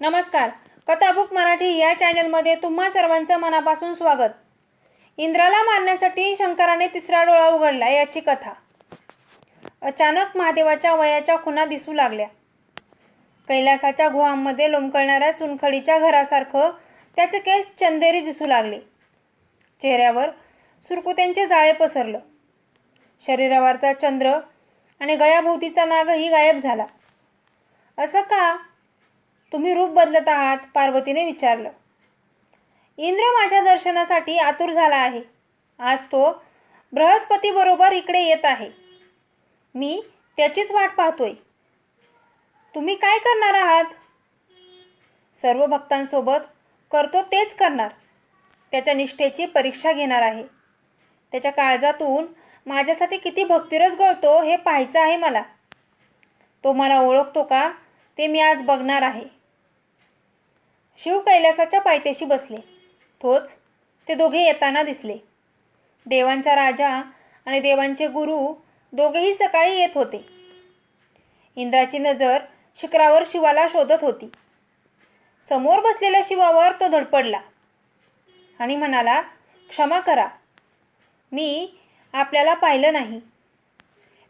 नमस्कार. कथाबुक मराठी या चॅनलमध्ये तुम्हा सर्वांचं मनापासून स्वागत. इंद्राला मारण्यासाठी शंकराने तिसरा डोळा उघडला याची कथा. अचानक महादेवाच्या वयाच्या खुणा दिसू लागल्या. कैलासाच्या गुहांमध्ये लोंबकळणाऱ्या चुनखडीच्या घरासारखं त्याचे केस चंदेरी दिसू लागले. चेहऱ्यावर सुरकुत्यांचे जाळे पसरलं. शरीरावरचा चंद्र आणि गळ्याभोवतीचा नागही गायब झाला. असं का तुम्ही रूप बदलत आहात पार्वतीने विचारलं. इंद्र माझ्या दर्शनासाठी आतुर झाला आहे. आज तो बृहस्पतीबरोबर इकडे येत आहे. मी त्याचीच वाट पाहतोय. तुम्ही काय करणार आहात? सर्व भक्तांसोबत करतो तेच करणार. त्याच्या निष्ठेची परीक्षा घेणार आहे. त्याच्या काळजातून माझ्यासाठी किती भक्तिरस गळतो हे पाहायचं आहे मला. तो मला ओळखतो का ते मी आज बघणार आहे. शिव कैलासाच्या पायथ्याशी बसले. तोच ते दोघे येताना दिसले. देवांचा राजा आणि देवांचे गुरु दोघेही सकाळी येत होते. इंद्राची नजर शिखरावर शिवाला शोधत होती. समोर बसलेल्या शिवावर तो धडपडला आणि म्हणाला क्षमा करा. मी आपल्याला पाहिलं नाही.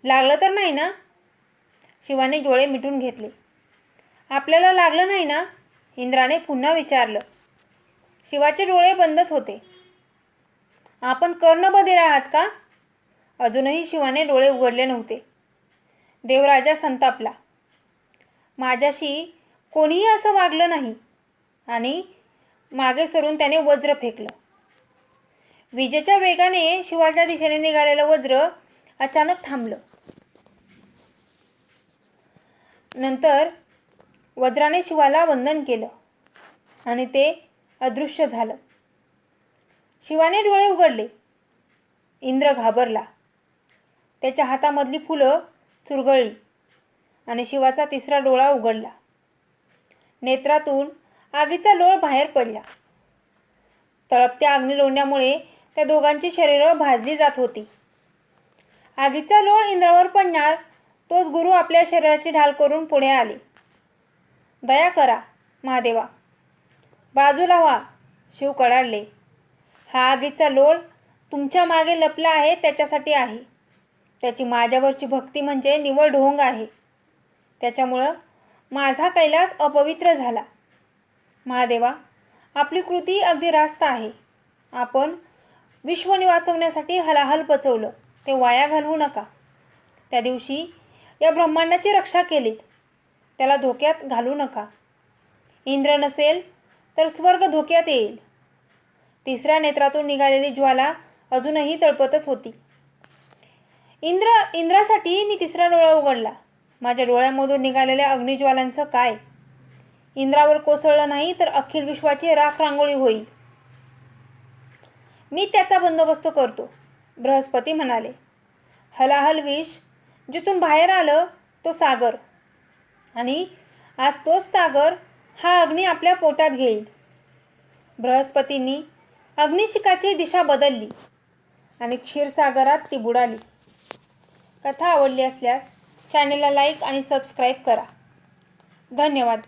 लागलं तर नाही ना? शिवाने डोळे मिटून घेतले. आपल्याला लागलं नाही ना? इंद्राने पुन्हा विचारलं शिवाचे डोळे बंदच होते. आपण कर्णबधीर आहात का? अजूनही शिवाने डोळे उघडले नव्हते. देवराजा संतापला माझ्याशी कोणीही असं वागलं नाही. आणि मागे सरून त्याने वज्र फेकलं. विजेच्या वेगाने शिवाच्या दिशेने निघालेलं वज्र अचानक थांबलं. नंतर वज्राने शिवाला वंदन केलं. आणि ते अदृश्य झालं. शिवाने डोळे उघडले. इंद्र घाबरला. त्याच्या हातामधली फुलं चुरगळली. आणि शिवाचा तिसरा डोळा उघडला. नेत्रातून आगीचा लोळ बाहेर पडला. तळपत्या अग्निलोंड्यामुळे त्या दोघांची शरीरं भाजली जात होती. आगीचा लोळ इंद्रावर पडणार तोच गुरु आपल्या शरीराची ढाल करून पुढे आले. दया करा महादेवा. बाजूला व्हा शिव कडाडले. हा आगीचा लोळ तुमच्या मागे लपला आहे त्याच्यासाठी आहे. त्याची माझ्यावरची भक्ती म्हणजे निवळ ढोंग आहे. त्याच्यामुळं माझा कैलास अपवित्र झाला. महादेवा आपली कृती अगदी रास्त आहे. आपण विश्वने वाचवण्यासाठी हलाहल पचवलं ते वाया घालवू नका. त्या दिवशी या ब्रह्मांडाची रक्षा केलीत. त्याला धोक्यात घालू नका. इंद्र नसेल तर स्वर्ग धोक्यात येईल. तिसऱ्या नेत्रातून निघालेली ज्वाला अजूनही तळपतच होती. इंद्र इंद्रासाठी मी तिसरा डोळा उघडला. माझ्या डोळ्यामधून निघालेल्या अग्निज्वालांचं काय? इंद्रावर कोसळलं नाही तर अखिल विश्वाची राख रांगोळी होईल. मी त्याचा बंदोबस्त करतो बृहस्पती म्हणाले. हलाहल विष जिथून बाहेर आलं तो सागर. आणि आज तोच सागर हा अग्नी आपल्या पोटात घेईल. बृहस्पतींनी अग्निशिखाची दिशा बदलली आणि क्षीरसागरात ती बुडाली कथा आवडली असल्यास चॅनेलला लाईक आणि सबस्क्राईब करा. धन्यवाद.